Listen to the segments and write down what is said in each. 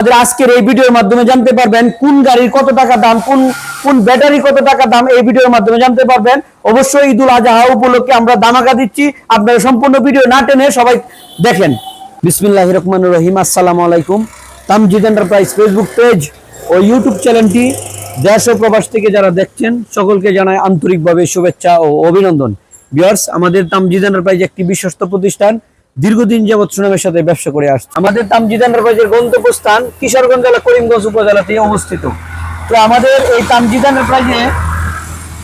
আজকের এই ভিডিওর মাধ্যমে জানতে পারবেন কোন গাড়ির কত টাকা দাম, কোন কোন ব্যাটারি কত টাকা দাম, এই ভিডিওর মাধ্যমে জানতে পারবেন। অবশ্যই ঈদুল আজহা উপলক্ষে আমরা দামাকা দিচ্ছি। আপনারা সম্পূর্ণ ভিডিও না টেনে সবাই দেখেন। বিসমিল্লাহ রহমান রহিম। আসসালামু আলাইকুম। তামজিদ এন্টারপ্রাইজ ফেসবুক পেজ ও ইউটিউব চ্যানেলটি দেশ ও প্রবাস থেকে যারা দেখছেন, সকলকে জানায় আন্তরিকভাবে শুভেচ্ছা ও অভিনন্দন। বিয়ার্স আমাদের তামজিদ এন্টারপ্রাইজ একটি বিশ্বস্ত প্রতিষ্ঠান। দীর্ঘদিন যাবৎ সুনামের সাথে ব্যবসা করে আসছে। আমাদের তামজিদ এন্টারপ্রাইজের গন্তব্যস্থান কিশোরগঞ্জ জেলা, করিমগঞ্জ উপজেলাতে অবস্থিত। তো আমাদের এই তামজিদ এন্টারপ্রাইজে,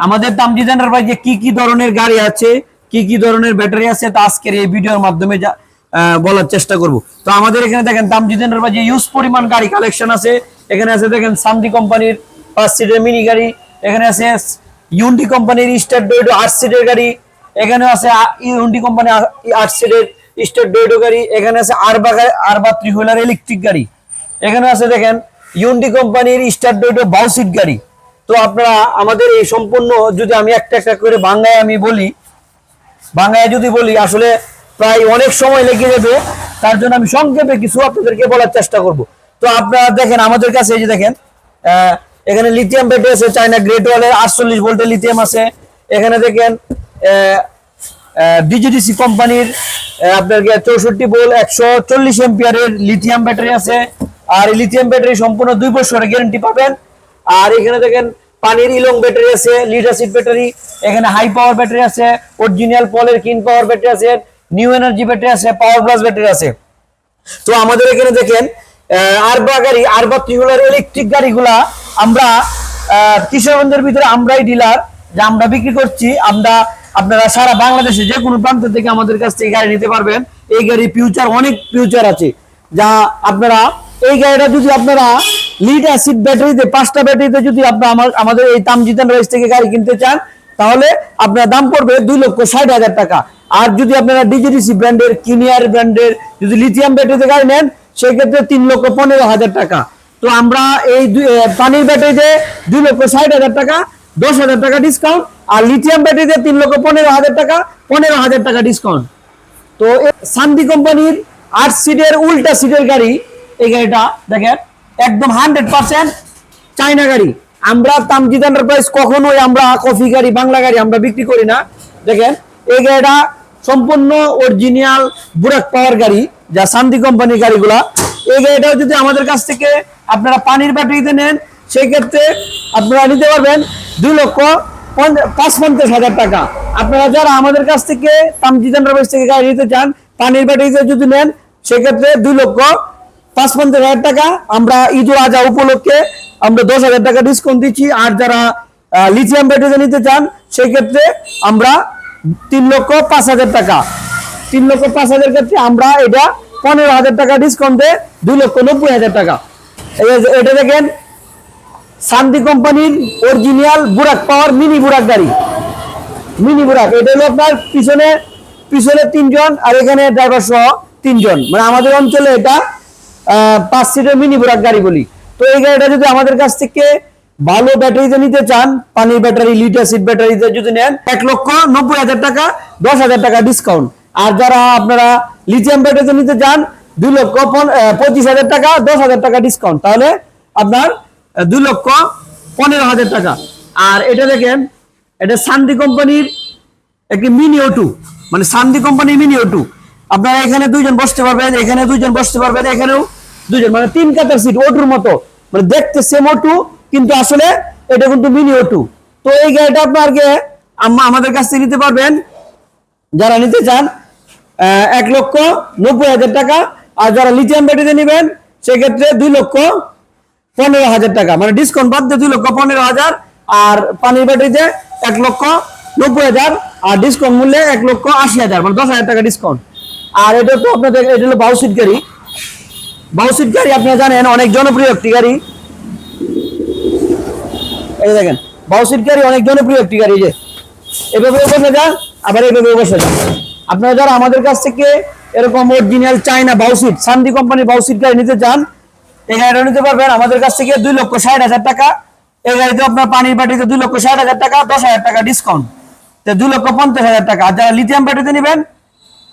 আমাদের তামজিদ এন্টারপ্রাইজে কি কি ধরনের গাড়ি আছে, কি কি ধরনের ব্যাটারি আছে, তা আজকের এই ভিডিওর মাধ্যমে বলার চেষ্টা করব। তো আমাদের এখানে দেখেন, তামজিদ এন্টারপ্রাইজে ইউজ পরিমাণ গাড়ি কালেকশন আছে। এখানে আছে দেখেন, সামদি কোম্পানির পাঁচ সিটের মিনি গাড়ি, এখানে আছে ইউন্ডি কোম্পানির স্টার ডোয়েডো আট সিটের গাড়ি এখানে আছে ইউন্ডি কোম্পানি আট সিটের স্টার ডোয়েডো গাড়ি, এখানে আছে আরবা আরবা থ্রি হুইলার ইলেকট্রিক গাড়ি। এখানে আছে দেখেন ইউনডি কোম্পানির স্টার ডোয়েডো বাউসিট গাড়ি। তো আপনারা আমাদের এই সম্পূর্ণ যদি আমি একটা একটা করে বাংলায় আমি বলি, বাংলায় যদি বলি, আসলে প্রায় অনেক সময় লেগে যাবে, তার জন্য আমি সংক্ষেপে কিছু আপনাদেরকে বলার চেষ্টা করব। তো আপনারা দেখেন, আমাদের কাছে এই যে দেখেন এখানে লিথিয়াম ব্যাটারি আছে চায়না গ্রেট ওয়ালের আটচল্লিশ ভোল্টের লিথিয়াম আছে। এখানে দেখেন ডিজিডিসি কোম্পানির আপনার চৌষট্টি বোল একশো চল্লিশ এম্পিয়ারের লিথিয়াম ব্যাটারি আছে। আর এই লিথিয়াম ব্যাটারি সম্পূর্ণ দুই বছরের গ্যারেন্টি পাবেন। আর এখানে দেখেন, পানির ইলং ব্যাটারি আছে লিড অ্যাসিড ব্যাটারি এখানে হাই পাওয়ার ব্যাটারি আছে অরিজিনাল পলের কিন পাওয়ার ব্যাটারি আছে নিউ এনার্জি ব্যাটারি আছে পাওয়ার প্লাস ব্যাটারি আছে। তো আমাদের এখানে দেখেন আরবা গাড়ি আরবা ত্রিহুলার ইলেকট্রিক গাড়িগুলা আমরা কিশোরগঞ্জের ভিতরে আমরাই ডিলার যে আমরা বিক্রি করছি, আমরা আপনারা সারা বাংলাদেশে যে কোনো প্রান্ত থেকে আমাদের কাছ থেকে গাড়ি নিতে পারবেন। এই গাড়ির ফিউচার অনেক ফিউচার আছে। যা আপনারা, এই গাড়িটা যদি আপনারা লিড অ্যাসিড ব্যাটারিতে পাঁচটা ব্যাটারিতে যদি আপনারা আমাদের এই তামজিতান রাইস থেকে গাড়ি কিনতে চান, তাহলে আপনার দাম পড়বে দুই লক্ষ ষাট হাজার টাকা। আর যদি আপনারা ডিজিডিসি ব্র্যান্ডের কিনিয়ার ব্র্যান্ডের যদি লিথিয়াম ব্যাটারিতে গাড়ি নেন, সেক্ষেত্রে তিন লক্ষ পনেরো হাজার টাকা। তো আমরা এই পানির ব্যাটারিতে দুই লক্ষ ষাট হাজার টাকা দশ হাজার টাকা ডিসকাউন্ট আর লিথিয়াম ব্যাটারিতে তিন লক্ষ পনেরো হাজার টাকা, পনেরো হাজার টাকা ডিসকাউন্ট তো শান্তি কোম্পানির আট সিটের উল্টা সিটের গাড়ি, এই গাড়িটা দেখেন, একদম হান্ড্রেড পার্সেন্ট চায়না গাড়ি। আমরা তামজিদ এন্টারপ্রাইজ কখনোই আমরা কফি গাড়ি, বাংলা গাড়ি আমরা বিক্রি করি না। দেখেন, এই গাড়িটা সম্পূর্ণ অরিজিনাল বুরাক পাওয়ার গাড়ি, যা শান্তি কোম্পানির গাড়িগুলা। এই গাড়িটাও যদি আমাদের কাছ থেকে আপনারা পানির ব্যাটারিতে নেন সেই ক্ষেত্রে আপনারা নিতে পারবেন দুই লক্ষ পাঁচ পঞ্চাশ হাজার টাকা। আপনারা যারা আমাদের কাছ থেকে থেকে গাড়ি নিতে চান পানির ব্যাটারিতে যদি নেন, সেক্ষেত্রে দুই লক্ষ পাঁচ পঞ্চাশ হাজার টাকা আমরা ঈদুল আজহা উপলক্ষে আমরা দশ হাজার টাকা ডিসকাউন্ট দিচ্ছি। আর যারা লিথিয়াম ব্যাটারিতে নিতে চান সেই ক্ষেত্রে আমরা তিন লক্ষ পাঁচ হাজার টাকা। তিন লক্ষ পাঁচ হাজার ক্ষেত্রে আমরা এটা পনেরো হাজার টাকা ডিসকাউন্টে দুই লক্ষ নব্বই হাজার টাকা। এটা দেখেন শান্তি কোম্পানির অরিজিনাল বুরাক পাওয়ার মিনি বুরাক গাড়ি। মিনি বুরাক এটা হলো আপনার পিছনে পিছনে তিনজন আর এখানে ড্রাইভার সহ তিনজন। মানে আমাদের অঞ্চলে এটা পাঁচ সিটের মিনি বুরাক গাড়ি বলি। তো এই গাড়িটা যদি আমাদের কাছ থেকে ভালো ব্যাটারিতে নিতে চান, পানির ব্যাটারি লিটার সিট ব্যাটারিতে যদি নেন, এক লক্ষ নব্বই হাজার টাকা, দশ হাজার টাকা ডিসকাউন্ট আর যারা আপনারা লিথিয়াম ব্যাটারিতে নিতে চান, দুই লক্ষ পঁচিশ হাজার টাকা, দশ হাজার টাকা ডিসকাউন্ট তাহলে আপনার দুই লক্ষ পনেরো হাজার টাকা। আর এটা দেখেন, এটা শান্তি কোম্পানির একটি মিনি ওটু মানে শান্তি কোম্পানির মিনি ওটু আপনারা এখানে দুইজন বসতে পারবেন, এখানে দুইজন বসতে পারবেন, এখানেও দুইজন মানে তিন কাতার সিট ওটুর মতো। মানে দেখতে সেম ওটু কিন্তু আসলে এটা কিন্তু মিনি ওটু তো এই গাড়িটা আপনাকে আম- আমাদের কাছ থেকে নিতে পারবেন। যারা নিতে চান এক লক্ষ নব্বই হাজার টাকা, আর যারা লিথিয়াম ব্যাটারিতে নেবেন, সেক্ষেত্রে দুই লক্ষ পনেরো হাজার টাকা। মানে ডিসকাউন্ট বাদ দিয়ে দুই লক্ষ পনেরো হাজার, আর পানির ব্যাটারিতে এক লক্ষ নব্বই হাজার, আর ডিসকাউন্ট মূল্যে এক লক্ষ আশি হাজার মানে দশ হাজার টাকা ডিসকাউন্ট আর এটা তো আপনাদের, এটা হলো বাউসিট গাড়ি। বাউসিট গাড়ি আপনারা জানেন, অনেক জনপ্রিয় একটি গাড়ি। দেখেন বাউসিট গাড়ি অনেক জনপ্রিয় একটি গাড়ি যে। এভাবে বসে যান, আবার এভাবে বসে যান। আপনারা যারা আমাদের কাছ থেকে এরকম অরিজিনাল চায়না বাউসিট শান্তি কোম্পানির বাউসিট গাড়ি নিতে চান এই গাড়িটা নিতে পারবেন। আমাদের কাছ থেকে দুই লক্ষ ষাট হাজার টাকা। এই গাড়িতে আপনার পানির বাটিতে দুই লক্ষ ষাট হাজার টাকা, দশ হাজার টাকা ডিসকাউন্ট তো দুই লক্ষ পঞ্চাশ হাজার টাকা। আর যারা লিথিয়াম ব্যাটারিতে নেবেন,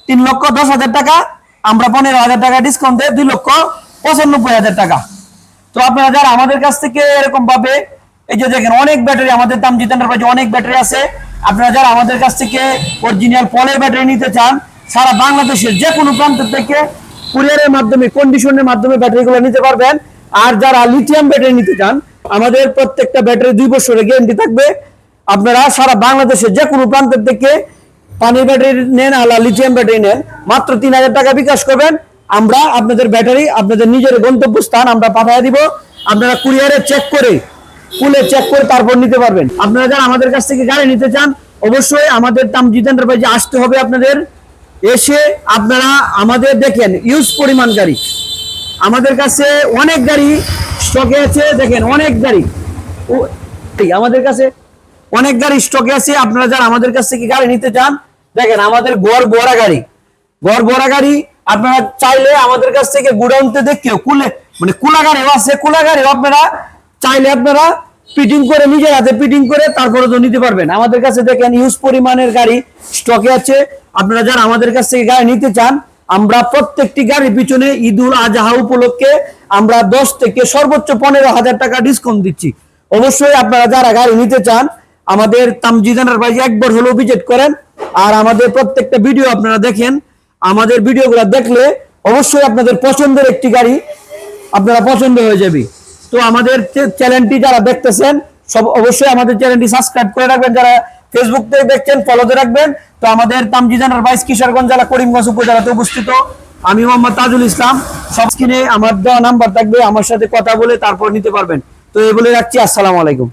তিন লক্ষ দশ হাজার টাকা। আমরা পনেরো হাজার টাকা ডিসকাউন্ট দিয়ে দুই লক্ষ পঁচানব্বই হাজার টাকা। তো আপনারা যারা আমাদের কাছ থেকে এরকম ভাবে এই যে দেখেন অনেক ব্যাটারি আমাদের দাম জিতেন্দ্র ভাই অনেক ব্যাটারি আছে। আপনারা যারা আমাদের কাছ থেকে অরিজিনাল পলের ব্যাটারি নিতে চান, সারা বাংলাদেশের যে কোনো প্রান্ত থেকে কুরিয়ারের মাধ্যমে কন্ডিশনের মাধ্যমে ব্যাটারিগুলো নিতে পারবেন। আর যারা লিথিয়াম ব্যাটারি নিতে চান, আমাদের প্রত্যেকটা ব্যাটারি দুই বছরের গ্যারান্টি থাকবে। আপনারা সারা বাংলাদেশের যে কোনো প্রান্তের থেকে পানির ব্যাটারি নেন, আলা লিথিয়াম ব্যাটারি নেন, মাত্র তিন হাজার টাকা বিকাশ করবেন। আমরা আপনাদের ব্যাটারি, আপনাদের নিজের গন্তব্যস্থান আমরা পাঠিয়ে দিব। আপনারা কুরিয়ারে চেক করে খুলে চেক করে তারপর নিতে পারবেন। আপনারা যারা আমাদের কাছ থেকে গাড়ি নিতে চান, অবশ্যই আমাদের তাম জিতেন্দ্র ভাই যে আসতে হবে আপনাদের। এসে আপনারা আমাদের দেখেন ইউজ পরিমাণ গাড়ি। আমাদের কাছে অনেক গাড়ি স্টকে আছে, দেখেন অনেক গাড়ি। আমাদের কাছে অনেক গাড়ি স্টকে আছে, আপনারা যারা আমাদের কাছ থেকে গাড়ি নিতে চান, দেখেন আমাদের গড় বড়া গাড়ি। গড় বড়া গাড়ি আপনারা চাইলে আমাদের কাছ থেকে গুডাউনতে দেখেও, কুলে মানে কুলা গাড়িও আছে কুলা গাড়িও আপনারা চাইলে আপনারা ফিটিং করে নিজের হাতে ফিটিং করে তারপরে তো নিতে পারবেন। আমাদের কাছে দেখেন ইউজ পরিমাণের গাড়ি স্টকে আছে আপনারা যারা আমাদের কাছ থেকে গাড়ি নিতে চান, আমরা প্রত্যেকটি গাড়ির পিছনে ঈদুল আজহা উপলক্ষে আমরা দশ থেকে সর্বোচ্চ পনেরো হাজার টাকা ডিসকাউন্ট দিচ্ছি। অবশ্যই আপনারা যারা গাড়ি নিতে চান, আমাদের তামজিদানার ভাই একবার হলেও ভিজিট করেন। আর আমাদের প্রত্যেকটা ভিডিও আপনারা দেখেন। আমাদের ভিডিওগুলো দেখলে অবশ্যই আপনাদের পছন্দের একটি গাড়ি আপনারা পছন্দ হয়ে যাবে। তো আমাদের চ্যানেলটি যারা দেখতেছেন সব অবশ্যই আমাদের চ্যানেলটি সাবস্ক্রাইব করে রাখবেন, যারা ফেসবুক থেকে দেখছেন ফলোতে রাখবেন। তো আমাদের তামজিজানার বাইশ কিশোরগঞ্জ জেলা, করিমগঞ্জ উপজেলাতে উপস্থিত। আমি মোহাম্মদ তাজুল ইসলাম। সব স্ক্রিনে আমার দেওয়া নাম্বার থাকবে, আমার সাথে কথা বলে তারপর নিতে পারবেন। তো এই বলে রাখছি, আসসালামু আলাইকুম।